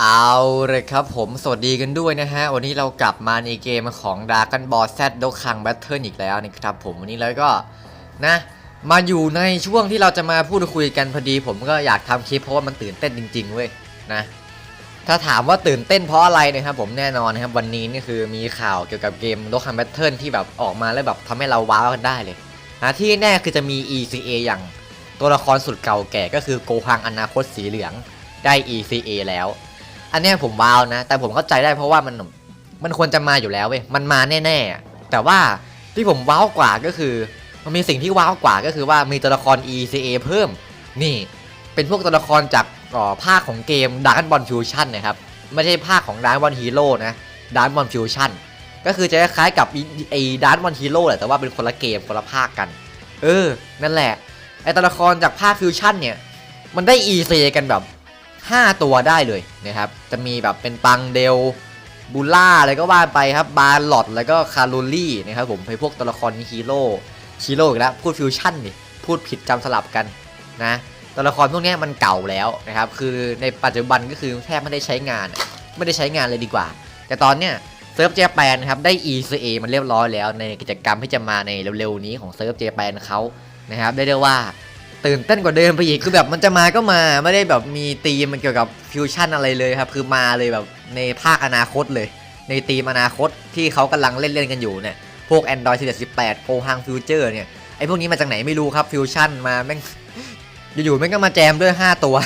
เอาเลยครับผมสวัสดีกันด้วยนะฮะ วันนี้เรากลับมาในเกมของ Dragon Ball Z ดคัง Battle อีกแล้วนะครับผมวันนี้แล้วก็นะ มาอยู่ในช่วงที่เราจะมาพูดคุยกันพอดี ผมก็อยากทำคลิปเพราะว่ามันตื่นเต้นจริง ๆ เว้ยนะ ถ้าถามว่าตื่นเต้นเพราะอะไรนะครับผมแน่นอนนะครับ วันนี้นี่คือมีข่าวเกี่ยวกับเกม d o k a n Battle ที่แบบออกมาแล้วแบบทำให้เราว้าวกันได้เลยนะที่แน่คือจะมี ECA อย่างตัวละครสุดเก่าแก่ก็คือโกฮังอนาคตสีเหลืองได้ ECA แล้ว อันเนี้ยผมว้าวนะ แต่ผมเข้าใจได้เพราะว่ามันมันควรจะมาอยู่แล้วเว้ยมันมาแน่ๆ แต่ว่าที่ผมว้าวกว่าก็คือ มันมีสิ่งที่ว้าวกว่าก็คือว่ามีตัวละคร ECA เพิ่ม นี่เป็นพวกตัวละครจากอ่อภาคของเกม Dragon Ball Fusion นะครับ ไม่ใช่ภาคของ Dragon Ball Hero นะ Dragon Ball Fusion ก็คือจะคล้ายกับไอ้ไอ้ Dragon Ball Hero แหละแต่ว่าเป็นคนละเกมคนละภาคกัน เออ นั่นแหละไอตัวละครจากภาค Fusion เนี่ยมันได้ ECA กันแบบ 5 ตัวได้เลยนะครับ จะมีแบบเป็นปังเดลบูล่าอะไรก็ว่าไปครับ บาร์ลอดแล้วก็คารูลี่นะครับผมไปพวกตัวละครฮีโร่ฮีโร่อีกแล้วพูดฟิวชั่นดิพูดผิดจำสลับกันนะตัวละครพวกนี้มันเก่าแล้วนะครับคือในปัจจุบันก็คือแทบไม่ได้ใช้งาน ไม่ได้ใช้งานเลยดีกว่า แต่ตอนเนี้ยเซิร์ฟเจแปนนะครับได้ ECA มันเรียบร้อยแล้วในกิจกรรมที่จะมาในเร็วๆนี้ของเซิร์ฟเจแปนเขานะครับได้เรียกว่า ตื่นเต้นกว่าเดิมไปอีกคือแบบมันจะมาก็มาไม่ได้แบบมีธีมมันเกี่ยวกับฟิวชั่นอะไรเลยครับ คือมาเลยแบบในภาคอนาคตเลย ในธีมอนาคตที่เขากำลังเล่นเล่นๆกันอยู่เนี่ยพวก Android 11 18โ o ฮังฟิวเจอร์เนี่ยไอพวกนี้มาจากไหนไม่รู้ครับฟิวชั่นมาแม่งอยู่ๆแม่งก็มาแจมด้วย 5 ตัว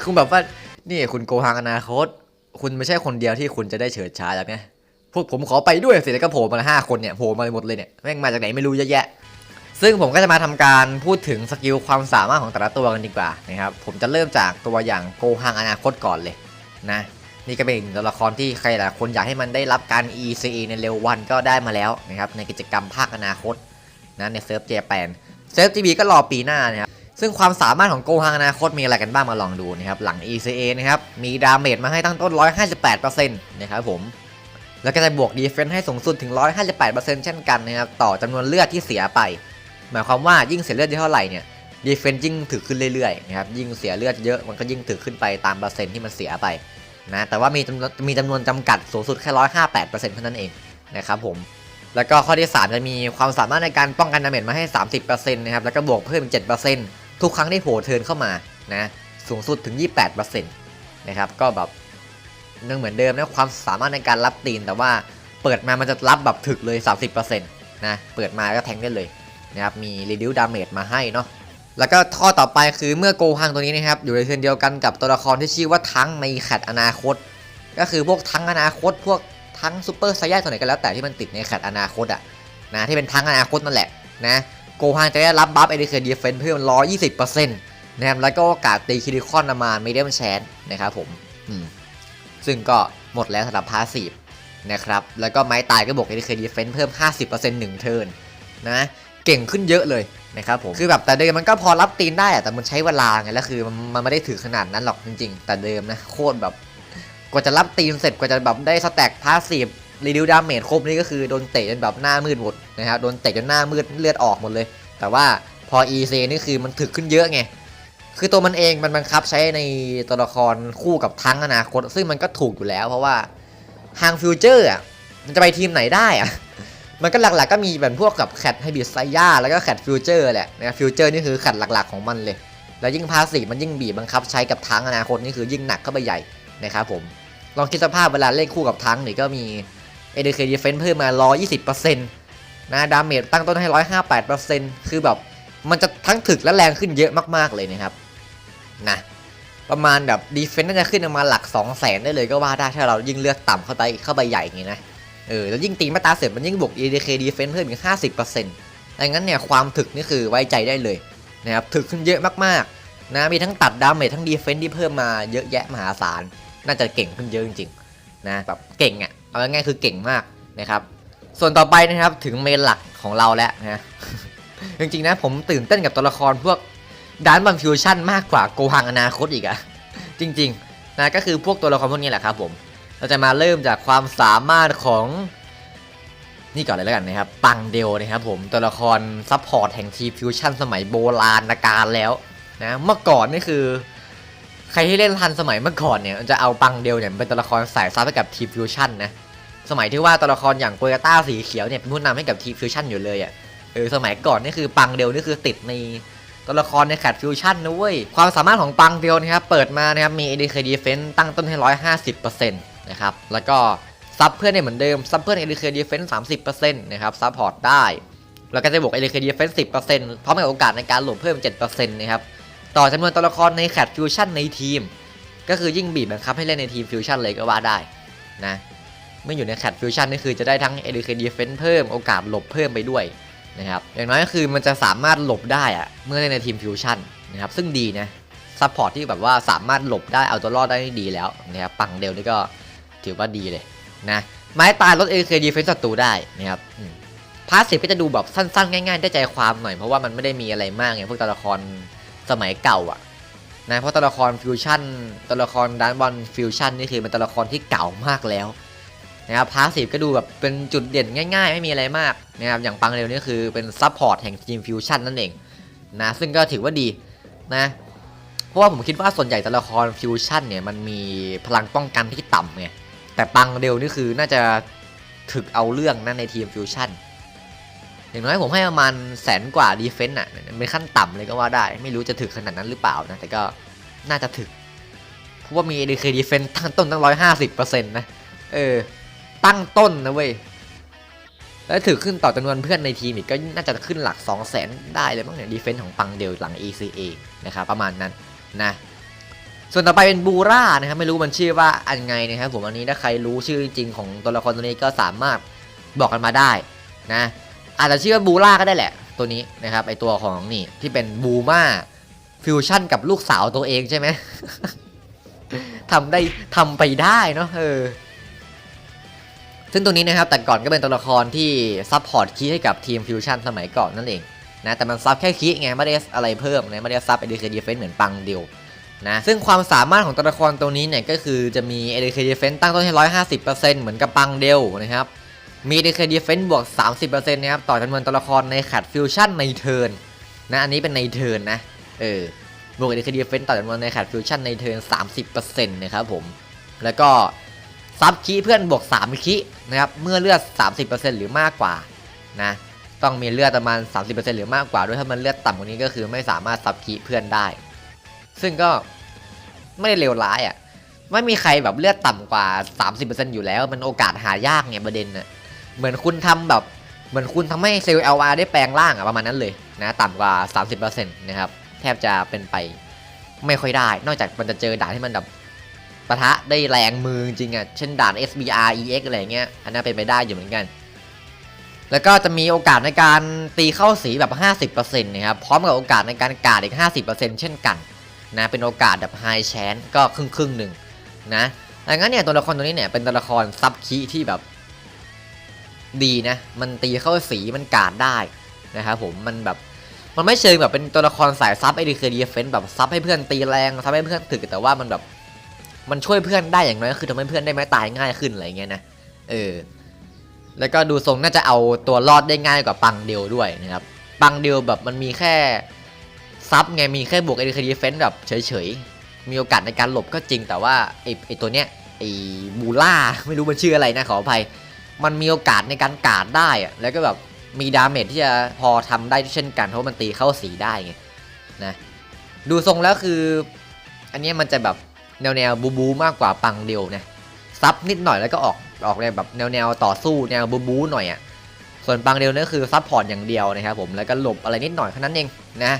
คือแบบว่านี่คุณโกฮังอนาคต คุณไม่ใช่คนเดียวที่คุณจะได้เฉิดฉายแล้วไงพวกผมขอไปด้วยสิแล้วก็โผล่มาห้าคนเนี่ยโผล่มาหมดเลยเนี่ยแม่งมาจากไหนไม่รู้เยอะแยะ ซึ่งผมก็จะมาทำการพูดถึงสกิลความสามารถของแต่ละตัวกันดีกว่านะครับผมจะเริ่มจากตัวอย่างโกฮังอนาคตก่อนเลยนะนี่ก็เป็นตัวละครที่ใครหลายคนอยากให้มันได้รับการ ECA ในเร็ววันก็ได้มาแล้วนะครับในกิจกรรมภาคอนาคตนะในเซิร์ฟเจแปนเซิร์ฟจีบีก็รอปีหน้านะครับซึ่งความสามารถของโกฮังอนาคตมีอะไรกันบ้างมาลองดูนะครับหลัง ECA นะครับมีดาเมจมาให้ตั้งต้น 158%นะครับผมแล้วก็จะบวกดีเฟนส์ให้สูงสุดถึง 158%เช่นกันนะครับต่อจำนวนเลือดที่เสียไป หมายความว่ายิ่งเสียเลือดเท่าไหร่เนี่ยดีเฟนส์ยิ่งถือขึ้นเรื่อยๆนะครับยิ่งเสียเลือดเยอะมันก็ยิ่งถือขึ้นไปตามเปอร์เซ็นต์ที่มันเสียไปนะแต่ว่ามีจำนวนมีจำนวนจำกัดสูงสุดแค่158%เท่านั้นเองนะครับผมแล้วก็ข้อที่ 3 จะมีความสามารถในการป้องกันดาเมจมาให้ 30%นะครับแล้วก็บวกเพิ่มอีก7%ทุกครั้งที่โผล่เทินเข้ามานะสูงสุดถึง 28%นะครับก็แบบยังเหมือนเดิมนะความสามารถในการรับตีนแต่ว่าเปิดมามันจะรับแบบถึกเลย 30%นะเปิดมาก็แทงได้เลย นะครับมี reduce damage มาให้เนาะแล้วก็ข้อต่อไปคือเมื่อโกฮังตัวนี้นะครับอยู่ในเทิร์นเดียวกันกับตัวละครที่ชื่อว่าทั้งในแคดอนาคต ก็คือพวกทั้งอนาคต พวกทั้งซูเปอร์ไซย่าตัวไหนก็แล้วแต่ที่มันติดในแคดอนาคตอะนะที่เป็นทั้งอนาคตนั่นแหละนะโกฮังจะได้รับบัฟเอเดเคดีเฟนเพิ่ม120%นะครับแล้วก็โอกาสตีคิริคอนมาณมีเดียมแชนนะครับผมอืมซึ่งก็หมดแล้วสำหรับพาสีฟนะครับแล้วก็ไม้ตายก็บวกเอเดเคดีเฟนเพิ่ม 50%หนึ่งเทิร์นนะ เก่งขึ้นเยอะเลยนะครับผมคือแบบแต่เดิมมันก็พอรับตีนได้แต่มันใช้เวลาไงแล้วคือมันไม่ได้ถือขนาดนั้นหรอกจริง ๆ แต่เดิมนะโคตรแบบกว่าจะรับตีนเสร็จกว่าจะแบบได้สแต็กพาสีฟรีดิวดาเมจครบนี่ก็คือโดนเตะจนแบบหน้ามืดหมดนะครับโดนเตะจนหน้ามืดเลือดออกหมดเลย แต่ว่าพอ EC นี่คือมันถึกขึ้นเยอะไงคือตัวมันเองมันบังคับใช้ในตัวละครคู่กับทั้งอนาคตซึ่งมันก็ถูกอยู่แล้ว เพราะว่าทางฟิวเจอร์อะมันจะไปทีมไหนได้อะ มันก็หลักๆก็มีแบบพวกกับแคดไฮบิสไซย่าแล้วก็แคดฟิวเจอร์แหละนะฟิวเจอร์นี่คือแคดหลักๆของมันเลย แล้วยิ่งพาสีมันยิ่งบีบบังคับใช้กับทั้งอนาคตนี่คือยิ่งหนักเข้าไปใหญ่นะครับผมลองคิดสภาพเวลาเล่นคู่กับทั้งนี่ก็มี ADK Defense เพิ่มมา 120%นะดาเมจตั้งต้นให้ 158%คือแบบมันจะทั้งถึกและแรงขึ้นเยอะมากๆเลยนะครับนะประมาณแบบดีเฟน s ์น่าจะขึ้นมาหลัก 2 0 0แสนได้เลยก็ว่าได้ถ้าเรายิ่งเลือกต่ำเข้าไปเข้าไปใหญ่อย่างนี้นะ เออแล้วยิ่งตีมาตาเสร็จมันยิ่งบวก ADK Defense เพิ่มอีก 50%ดังนั้นเนี่ยความถึกนี่คือไว้ใจได้เลยนะครับถึกขึ้นเยอะมากๆนะมีทั้งตัดดาเมจทั้งดีเฟน s ์ที่เพิ่มมาเยอะแยะมหาศาล น่าจะเก่งขึ้นเยอะจริงๆนะแบบเก่งอะ่ะเอาง่ายๆคือเก่งมากนะครับส่วนต่อไปนะครับถึงเมนหลักของเราแล้วนะจริงๆนะผมตื่นเต้นกับตัวละครพวกดานบันฟิวชั่นมากกว่าโกฮังอนาคตอีกอะจริงๆนะก็คือพวกตัวละครพวกนี้แหละครับผม เราจะมาเริ่มจากความสามารถของนี่ก่อนเลยแล้วกันนะครับ ปังเดลนะครับผมตัวละครซัพพอร์ตแห่งทีฟิวชั่นสมัยโบราณกาลแล้วนะเมื่อก่อนนี่คือ ใครที่เล่นทันสมัยเมื่อก่อนเนี่ยจะเอาปังเดียวเนี่ยเป็นตัวละครสายซับให้กับทีฟิวชั่นนะสมัยที่ว่าตัวละครอย่างโปยต้าสีเขียวเนี่ยเป็นผู้นำให้กับทีฟิวชั่นอยู่เลยอะ่ะเออสมัยก่อนนี่คือปังเดียวนี่คือติดในตัวละครในแคดฟิวชั่นนะเว้ยความสามารถของปังเดียวนะครับเปิดมานะครับมี ADK Defense ตั้งต้นให้150%นต์ นะครับ แล้วก็ซับเพื่อนเนี่ยเหมือนเดิม ซับเพื่อน ADK Defense 30%นต์นะครับ ซัพพอร์ตได้ แล้วก็จะบวก ADK Defense 10%พร้อมกับโอกาสในการหลบเพิ่ม7%นต์นะครับ ต่อจำนวนตัวละครในแคดฟิวชั่นในทีม ก็คือยิ่งบีบบังคับให้เล่นในทีมฟิวชั่นเลยก็ว่าได้นะเมื่ออยู่ในแคดฟิวชั่นนี่คือจะได้ทั้ง ADK Defense เพิ่มโอกาสหลบเพิ่มไปด้วยนะครับ อย่างน้อยก็คือมันจะสามารถหลบได้อะเมื่อเล่นในทีมฟิวชั่นนะครับ ซึ่งดีนะซัพพอร์ตที่แบบว่าสามารถหลบได้เอาตัวรอดได้ดีแล้วนะครับปังเดลนี่ก็ ถือว่าดีเลยนะไม้ตายลด ADK Defense ศัตรูได้นะครับพาสซีฟก็จะดูแบบสั้นๆ ง่ายๆ ได้ใจความหน่อย เพราะว่ามันไม่ได้มีอะไรมากไงพวกตัวละครสมัยเก่าอะนะเพราะตัวละครฟิวชั่นตัวละครดันบอลฟิวชั่นนี่คือเป็นตัวละครที่เก่ามากแล้วนะครับพาสซีฟก็ดูแบบเป็นจุดเด่นง่าย ๆ ไม่มีอะไรมากนะครับอย่างปังเร็วนี่คือเป็นซัพพอร์ตแห่งทีมฟิวชั่นนั่นเองนะซึ่งก็ถือว่าดีนะเพราะว่าผมคิดว่าส่วนใหญ่ตัวละครฟิวชั่นเนี่ยมันมีพลังป้องกันที่ต่ำไง แต่ปังเร็วนี่คือน่าจะถึกเอาเรื่องนะในทีมฟิวชั่นอย่างน้อยผมให้ประมาณแสนกว่าดีเฟนต์อะเป็นขั้นต่ำเลยก็ว่าได้ ไม่รู้จะถึกขนาดนั้นหรือเปล่านะแต่ก็น่าจะถึกเพราะว่ามี ADK Defense ตั้งต้นตั้งร้อยห้าสิบเปอร์เซ็นต์นะเออตั้งต้นนะเว้ยแล้วถือขึ้นต่อจำนวนเพื่อนในทีมอีกก็น่าจะขึ้นหลัก 2 0 0แสนได้เลยมั้งเนี่ยดีเฟนส์ของปังเดียวหลัง ECA นะครับประมาณนั้นนะ ส่วนต่อไปเป็นบูร่านะครับไม่รู้มันชื่อว่าอันไงนะครับผมอันนี้ถ้าใครรู้ชื่อจริงของตัวละครตัวนี้ก็สามารถบอกกันมาได้นะอาจจะชื่อว่าบูร่าก็ได้แหละ ตัวนี้นะครับไอตัวของนี่ที่เป็นบูมาฟิวชั่นกับลูกสาวตัวเองใช่ไหมทำได้ทำไปได้เนาะเออซึ่งตัวนี้นะครับแต่ก่อนก็เป็นตัวละครที่ซัพพอร์ตคีย์ให้กับทีมฟิวชั่นสมัยก่อนนั่นเองนะแต่มันซับแค่คีย์ไงไม่ได้อะไรเพิ่มนะไม่ได้ซับ ADK Defense เหมือนปังเดียว นะซึ่งความสามารถของตัวละครตัวนี้เนี่ยก็คือจะมี ADK Defense ตั้งต้นที่150%เหมือนกับปังเดียวนะครับมี ADK Defense บวก 30%นะครับต่อจำนวนตัวละครในแคดฟิวชั่นในเทิร์นนะอันนี้เป็นในเทิร์นนะเออบวก ADK Defense ต่อจำนวนในแคดฟิวชั่นในเทิร์น30%นะครับผมแล้วก็ซับคีเพื่อนบวก3คีนะครับเมื่อเลือด 30%หรือมากกว่านะต้องมีเลือดประมาณ 30%หรือมากกว่าด้วยถ้ามันเลือดต่ำกว่านี้ก็คือไม่สามารถซับคีเพื่อนได้ ซึ่งก็ไม่ได้เลวร้ายอะ่ะ ไม่มีใครแบบเลือดต่ำกว่า 30%อยู่แล้ว มันโอกาสหายากไงประเด็นน่ะ เหมือนคุณทำแบบ เหมือนคุณทำให้เซลล์ LR ได้แปลงร่างอะประมาณนั้นเลยนะต่ำกว่า 30%นะครับ แทบจะเป็นไปไม่ค่อยได้ นอกจากมันจะเจอด่านที่มันแบบปะทะได้แรงมือจริงอะเช่นด่าน SBR EX อะไรเงี้ย อันนั้นเป็นไปได้อยู่เหมือนกัน แล้วก็จะมีโอกาสในการตีเข้าสีแบบ 50%นะครับ พร้อมกับโอกาสในการกาดอีก 50%เช่นกัน นะเป็นโอกาสแบบไฮแชนก็ครึ่งครึ่งหนึ่งนะดังนั้นเนี่ยตัวละครตัวนี้เนี่ยเป็นตัวละครซับคีที่แบบดีนะมันตีเข้าสีมันกาดได้นะครับผมมันแบบมันไม่เชิงแบบเป็นตัวละครสายซับไอดีเคดีเฟนแบบซับให้เพื่อนตีแรงซับให้เพื่อนถึกแต่ว่ามันแบบมันช่วยเพื่อนได้อย่างน้อยก็คือทำให้เพื่อนได้ไม่ตายง่ายขึ้นอะไรเงี้ยนะเออแล้วก็ดูทรงน่าจะเอาตัวรอดได้ง่ายกว่าปังเดียวด้วยนะครับปังเดียวแบบมันมีแค่ ซับไงมีแค่บวก ADK Defense แบบเฉยๆ มีโอกาสในการหลบก็จริงแต่ว่าไอไอตัวเนี้ยไอบูล่าไม่รู้มันชื่ออะไรนะขออภัย มันมีโอกาสในการกาดได้อะแล้วก็แบบมีดาเมจที่จะพอทำได้เช่นกันเพราะมันตีเข้าสีได้ไงนะดูทรงแล้วคือ อันนี้มันจะแบบแนวแนวบูบูมากกว่าปังเดียวนะซับนิดหน่อยแล้วก็ออกออกแนวแบบแนวแนวต่อสู้แนวบูบูหน่อยอะ่ะส่วนปังเดียวนี่คือซับพอร์ตอย่างเดียวนะครับผมแล้วก็หลบอะไรนิดหน่อยแค่นั้นเองนะ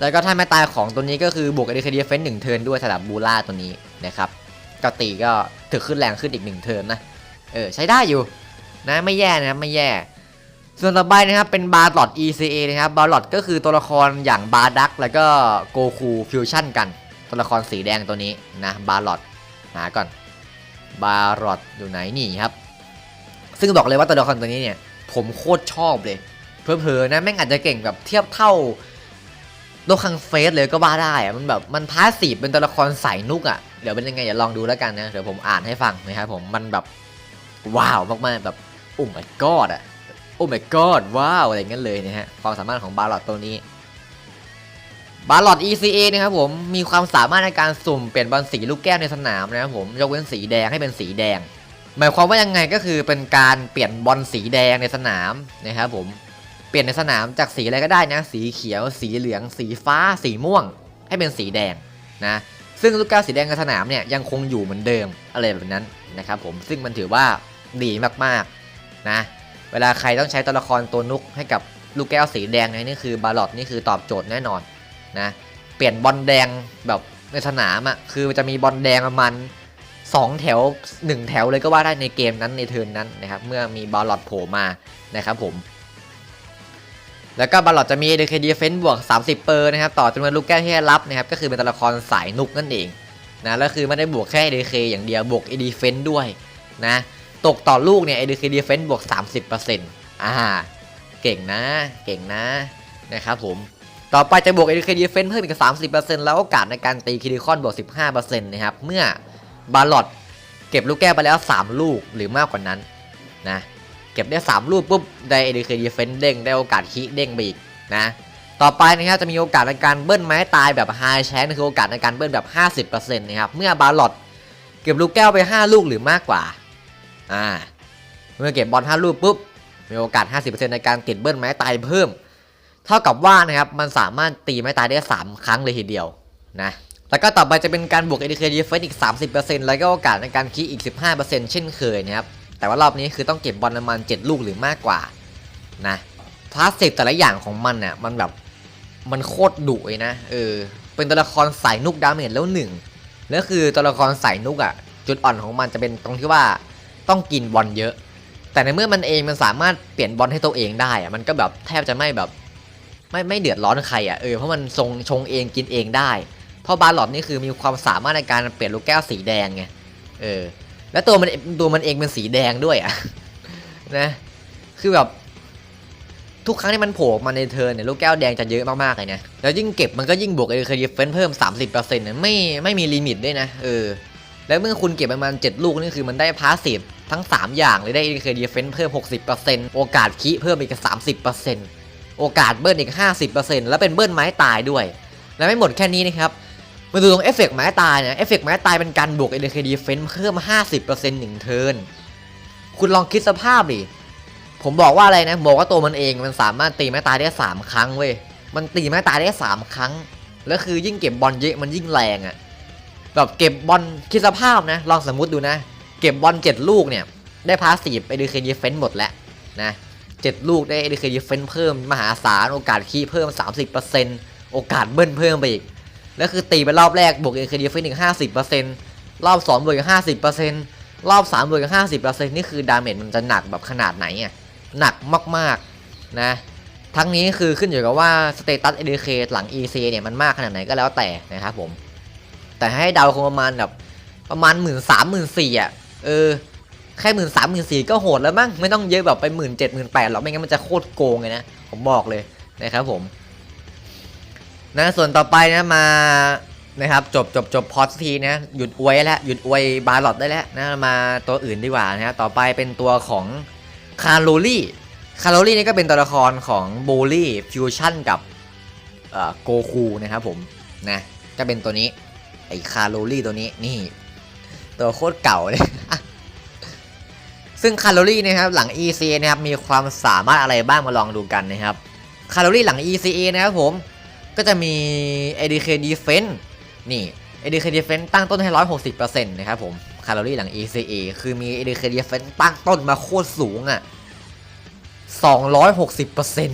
แล้วก็ถ้าไม่ตายของตัวนี้ก็คือบวก ADK Defense หนึ่งเทิร์นด้วยสำหรับบูล่าตัวนี้นะครับกตีก็ถึกขึ้นแรงขึ้นอีกหนึ่งเทิร์นนะ เออ ใช้ได้อยู่นะไม่แย่นะครับไม่แย่ ส่วนต่อไปนะครับเป็นบาร์ลอด ECA นะครับบาร์ลอดก็คือตัวละครอย่างบาร์ดักแล้วก็โกคูฟิวชั่นกัน ตัวละครสีแดงตัวนี้นะบาร์ลอดหาก่อนบาร์ลอดอยู่ไหนนี่ครับ ซึ่งบอกเลยว่าตัวละครตัวนี้เนี่ยผมโคตรชอบเลย เพอๆนะแม่งอาจจะเก่งแบบเทียบเท่า โลคังเฟสเลยก็ว่าได้อะมันแบบมันพาสซีฟเป็นตัวละครสายนุกอะ่ะเดี๋ยวเป็นยังไงอย่าลองดูแล้วกันนะเดี๋ยวผมอ่านให้ฟังนะครับผมมันแบบว้าวมากๆแบบโอ้ my god อะโอ้ my god ว้าวอะไรเงี้ยเลยนะฮะความสามารถของบาร์ลอตตัวนี้บาลอด ECA นะครับผมมีความสามารถในการสุ่มเปลี่ยนบอลสีลูกแก้วในสนามนะครับผมยกเว้นสีแดงให้เป็นสีแดง หมายความว่ายังไงก็คือเป็นการเปลี่ยนบอลสีแดงในสนามนะครับผม ปลี่ยนในสนามจากสีอะไรก็ได้นะ สีเขียว สีเหลือง สีฟ้า สีม่วง ให้เป็นสีแดงนะ ซึ่งลูกแก้วสีแดงในสนามเนี่ยยังคงอยู่เหมือนเดิมอะไรแบบนั้นนะครับผม ซึ่งมันถือว่าดีมากๆนะ เวลาใครต้องใช้ตัวละครตัวนุกให้กับลูกแก้วสีแดงนี่ยนี่คือบาลอดนี่คือตอบโจทย์แน่นอนนะ เปลี่ยนบอลแดงแบบในสนามอะ คือจะมีบอลแดงประมาณสองแถวหนึ่งแถวเลยก็ว่าได้ในเกมนั้นในเทิร์นนั้นนะครับ เมื่อมีบอลลอดโผล่มานะครับผม แล้วก็บอลลอดจะมี ADK Defense บวก 30 เปอร์นะครับต่อจำนวนลูกแก้วที่ได้รับนะครับก็คือเป็นตัวละครสายนุกนั่นเองนะแล้วคือไม่ได้บวกแค่ ADK อย่างเดียวบวก AD Defense ด้วยนะตกต่อลูกเนี่ย ADK Defense บวก 30%อ่าเก่งนะเก่งนะนะครับผมต่อไปจะบวก ADK Defense เพิ่มอีก 30%แล้วโอกาสในการตีคิริคอนบวก 15%นะครับเมื่อบาลอดเก็บลูกแก้วไปแล้ว 3 ลูกหรือมากกว่านั้นนะ เก็บได้ 3 ลูกปุ๊บได้ ADK Defense เด้งได้โอกาสคิเด้งไปอีกนะต่อไปนะครับจะมีโอกาสในการเบิ้ลไม้ตายแบบ High Chance คือโอกาสในการเบิ้ลแบบ 50%นะครับเมื่อบาลอดเก็บลูกแก้วไป 5 ลูกหรือมากกว่าอ่าเมื่อเก็บบอล5ลูกปุ๊บมีโอกาส 50%ในการติดเบิ้ลไม้ตายเพิ่ม เท่ากับว่านะครับมันสามารถตีไม้ตายได้ 3 ครั้งเลยทีเดียวนะแล้วก็ต่อไปจะเป็นการบวก ADK Defense อีก 30%แล้วก็โอกาสในการคีอีก 15%เช่นเคยนะครับ แต่ว่ารอบนี้คือต้องเก็บบอลประมาณ7ลูกหรือมากกว่านะพลาสติกแต่ละอย่างของมันน่ะมันแบบมันโคตรดุเลยนะเออเป็นตัวละครสายนุกดาเมจแล้วหนึ่งแล้วคือตัวละครสายนุกอะ จุดอ่อนของมันจะเป็นตรงที่ว่าต้องกินบอลเยอะ แต่ในเมื่อมันเองมันสามารถเปลี่ยนบอลให้ตัวเองได้อะมันก็แบบแทบจะไม่แบบไม่ไม่เดือดร้อนใครอะเออเพราะมันทรงชงเองกินเองได้ เพราะบาร์ลอดนี่คือมีความสามารถในการเปลี่ยนลูกแก้วสีแดงไงเออ แล้วตัวมันตัวมันเองเป็นสีแดงด้วยอะนะ คือแบบ ทุกครั้งที่มันโผล่มาในเทิร์นเนี่ยลูกแก้วแดงจะเยอะมากๆเลยนะ แล้วยิ่งเก็บมันก็ยิ่งบวกเอเคดีเฟนเพิ่ม 30%เนี่ยไม่ไม่มีลิมิตด้วยนะเออ แล้วเมื่อคุณเก็บประมาณ7ลูกนี่คือมันได้พาสซีฟทั้ง 3 อย่างเลยได้เอเคดีเฟนเพิ่ม 60%โอกาสคิเพิ่มอีก 30%โอกาสเบิ้ลอีก 50%แล้วเป็นเบิ้ลไม้ตายด้วย แล้วไม่หมดแค่นี้นะครับ มาดูตรงเอฟเฟกต์ไม้ตายเนี่ยเอฟเฟกต์ไม้ตายเป็นการบวก ADK Defense เพิ่ม 50%หนึ่งเทิร์นคุณลองคิดสภาพดิผมบอกว่าอะไรนะบอกว่าตัวมันเองมันสามารถตีไม้ตายได้ 3 ครั้งเว้ยมันตีไม้ตายได้ 3 ครั้ง แล้วคือยิ่งเก็บบอลเยอะมันยิ่งแรงอะ่ะแบบเก็บบอลคิดสภาพนะ ลองสมมุติดูนะ เก็บบอล7ลูกเนี่ย ได้พาสซีฟ ADK Defense หมดแล้วนะ7ลูกได้ ADK Defense เพิ่มมหาศาลโอกาสคีเพิ่ม 30%โอกาสเบิ้ลเพิ่มไปอีก แล้วคือตีไปรอบแรกบวกเอเคดีฟินอีกห้าสิบเปอร์เซ็นต์รอบสองบวกอีกห้าสิบเปอร์เซ็นต์รอบสามบวกอีกห้าสิบเปอร์เซ็นต์นี่คือดาเมจมันจะหนักแบบขนาดไหนอะหนักมากๆนะทั้งนี้คือขึ้นอยู่กับว่าสเตตัสเอเดเคหลัง EC เนี่ยมันมากขนาดไหนก็แล้วแต่นะครับผม แต่ให้เดาคงประมาณแบบประมาณหมื่นสามหมื่นสี่อะเออแค่หมื่นสามหมื่นสี่ก็โหดแล้วมั้งไม่ต้องเยอะแบบไปหมื่นเจ็ดหมื่นแปดหรอกไม่งั้นมันจะโคตรโกงเลยนะผมบอกเลยนะครับผม นะส่วนต่อไปนะมานะครับจบจบจบพอดทีนะหยุดอวยแล้วหยุดอวยบาร์ลอดได้แล้วนะมาตัวอื่นดีกว่านะฮะต่อไปเป็นตัวของคาร์โลลี่คาร์โลลี่นี่ก็เป็นตัวละครของโบลี่ฟิวชั่นกับโกคูนะครับผมนะจะเป็นตัวนี้ไอคาร์โลลี่ตัวนี้นี่ ตัวโคตรเก่าเลย ซึ่งคาร์โลลี่นะครับหลัง eca นะครับมีความสามารถอะไรบ้างมาลองดูกันนะครับคาร์โลลี่หลัง ECA นะครับผม ก็จะมี ADK Defense นี่ ADK Defense ตั้งต้นให้ 160%นะครับผม คาร์โลี่หลัง ECA คือมี ADK Defense ตั้งต้นมาโคตรสูงอะ่ะ 260%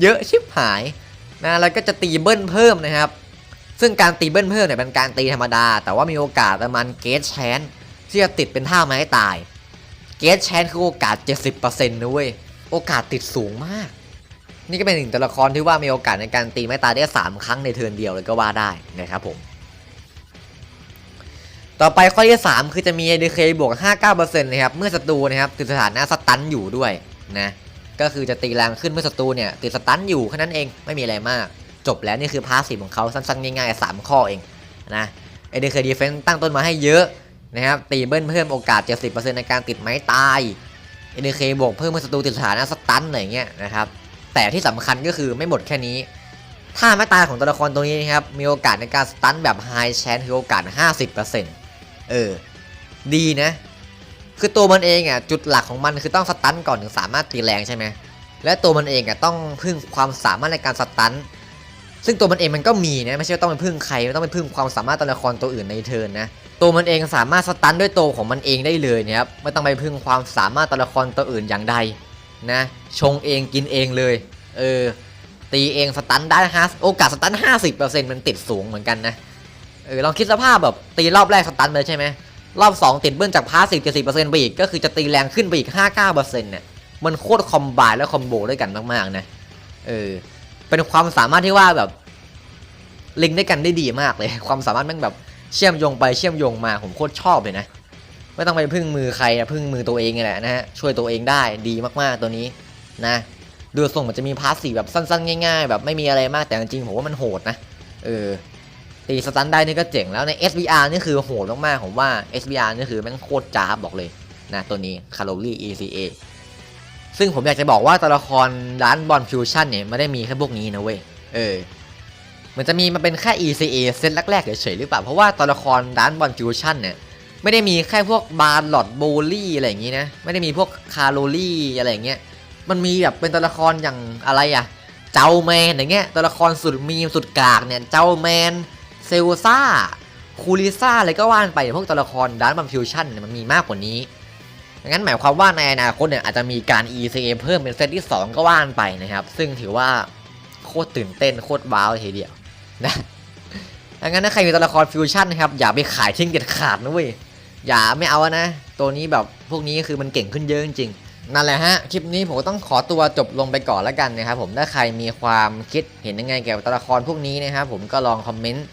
เยอะชิบหายนะแล้วก็จะตีเบิ้ลเพิ่มนะครับ ซึ่งการตีเบิ้ลเพิ่มเนี่ยเป็นการตีธรรมดา แต่ว่ามีโอกาสประมาณเกตแชนที่จะติดเป็นท่าไม้ตาย เกตแชนคือโอกาส 70%นะเว้ย โอกาสติดสูงมาก นี่ก็เป็นหนึ่งตัวละครที่ว่ามีโอกาสในการตีไม้ตายได้ 3 ครั้งในเทิร์นเดียวเลยก็ว่าได้นะครับผม ต่อไปข้อที่ 3 คือจะมี ADK บวก 59%นะครับ เมื่อศัตรูนะครับติดสถานะสตันอยู่ด้วยนะ ก็คือจะตีแรงขึ้นเมื่อศัตรูเนี่ยติดสตันอยู่แค่นั้นเองไม่มีอะไรมาก จบแล้วนี่คือพาสซีฟของเขาสั้นๆง่ายๆ 3 ข้อเองนะ ADK Defense ตั้งต้นมาให้เยอะนะครับตีเบิ้ลเพิ่มโอกาส 70%ในการติดไม้ตาย ADK บวกเพิ่มเมื่อศัตรูติดสถานะสตันอะไรเงี้ยนะครับ แต่ที่สำคัญก็คือไม่หมดแค่นี้ ถ้าไม่ตาของตัวละครตัวนี้นะครับ มีโอกาสในการสตันแบบไฮแชนคือโอกาส 50%เออ ดีนะ คือตัวมันเองอะจุดหลักของมันคือต้องสตันก่อนถึงสามารถตีแรงใช่ไหมและตัวมันเองอะต้องพึ่งความสามารถในการสตันซึ่งตัวมันเองมันก็มีนะไม่ใช่ว่าต้องไปพึ่งใครไม่ต้องไปพึ่งความสามารถตัวละครตัวอื่นในเทิร์นนะตัวมันเองสามารถสตันด้วยตัวของมันเองได้เลยนะครับไม่ต้องไปพึ่งความสามารถตัวละครตัวอื่นอย่างใด นะชงเองกินเองเลยเออตีเองสตันได้ฮะโอกาสสตัน50%มันติดสูงเหมือนกันนะเออลองคิดสภาพแบบตีรอบแรกสตันไปเลยใช่ไหมรอบ2ติดเบิ้ลจากพาสซีฟ70%ไปอีกก็คือจะตีแรงขึ้นไปอีก59%เนี่ยมันโคตรคอมบายและคอมโบด้วยกันมากๆนะเออเป็นความสามารถที่ว่าแบบลิงก์ด้วยกันได้ดีมากเลย ความสามารถแม่งแบบเชื่อมโยงไปเชื่อมโยงมาผมโคตรชอบเลยนะ ไม่ต้องไปพึ่งมือใครนะพึ่งมือตัวเองนี่แหละนะฮะช่วยตัวเองได้ดีมากๆตัวนี้นะดูทรงมันจะมีพาสซีแบบสั้นๆ ง่ายๆ แบบไม่มีอะไรมากแต่จริงๆผมว่ามันโหดนะเออตีสตันได้นี่ก็เจ๋งแล้วใน SBR นี่คือโหดมากๆผมว่า SBR นี่คือแม่งโคตรจ้าบอกเลยนะตัวนี้ Calorie ECA ซึ่งผมอยากจะบอกว่าตัวละครร้านบอลฟิวชั่นเนี่ยไม่ได้มีแค่พวกนี้นะเว้ยเออมันจะมีมาเป็นแค่ ECA เซตแรกๆเฉยๆหรือเปล่าเพราะว่าตัวละครร้านบอลฟิวชั่นเนี่ย ไม่ได้มีแค่พวกบาร์หลอดโบลี่อะไรอย่างงี้นะ ไม่ได้มีพวกคาโรลี่อะไรอย่างเงี้ย มันมีแบบเป็นตัวละครอย่างอะไรอะเจ้าแมนอย่างเงี้ย ตัวละครสุดมีสุดกากเนี่ย เจ้าแมน เซลซ่า คูลิซ่าอะไรก็ว่านไป พวกตัวละครด้านบัมฟิวชั่นเนี่ยมันมีมากกว่านี้ งั้นหมายความว่าในอนาคตเนี่ยอาจจะมีการ ECA เพิ่มเป็นเซตที่ 2 ก็ว่านไปนะครับ ซึ่งถือว่าโคตรตื่นเต้นโคตรว้าวเลยทีเดียวนะดังนั้นถ้าใครมีตัวละครฟิวชั่นนะครับอย่าไปขายทิ้งเด็ดขาดนะเว้ย อย่าไม่เอานะ ตัวนี้แบบพวกนี้คือมันเก่งขึ้นเยอะจริงนั่นแหละฮะ คลิปนี้ผมต้องขอตัวจบลงไปก่อนแล้วกันนะครับผมถ้าใครมีความคิดเห็นยังไงเกี่ยวกับตัวละครพวกนี้นะครับผมก็ลองคอมเมนต์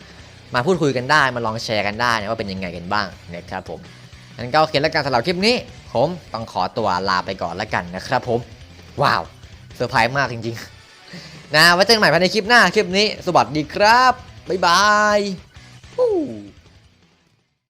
มาพูดคุยกันได้มาลองแชร์กันได้นะว่าเป็นยังไงกันบ้างนะครับผมงั้นก็โอเคแล้วกันสำหรับคลิปนี้ ผมต้องขอตัวลาไปก่อนแล้วกันนะครับผม ว้าวเซอร์ไพรส์มากจริงๆ นะไว้เจอกันใหม่ภายในคลิปหน้าคลิปนี้ สวัสดีครับบ๊ายบาย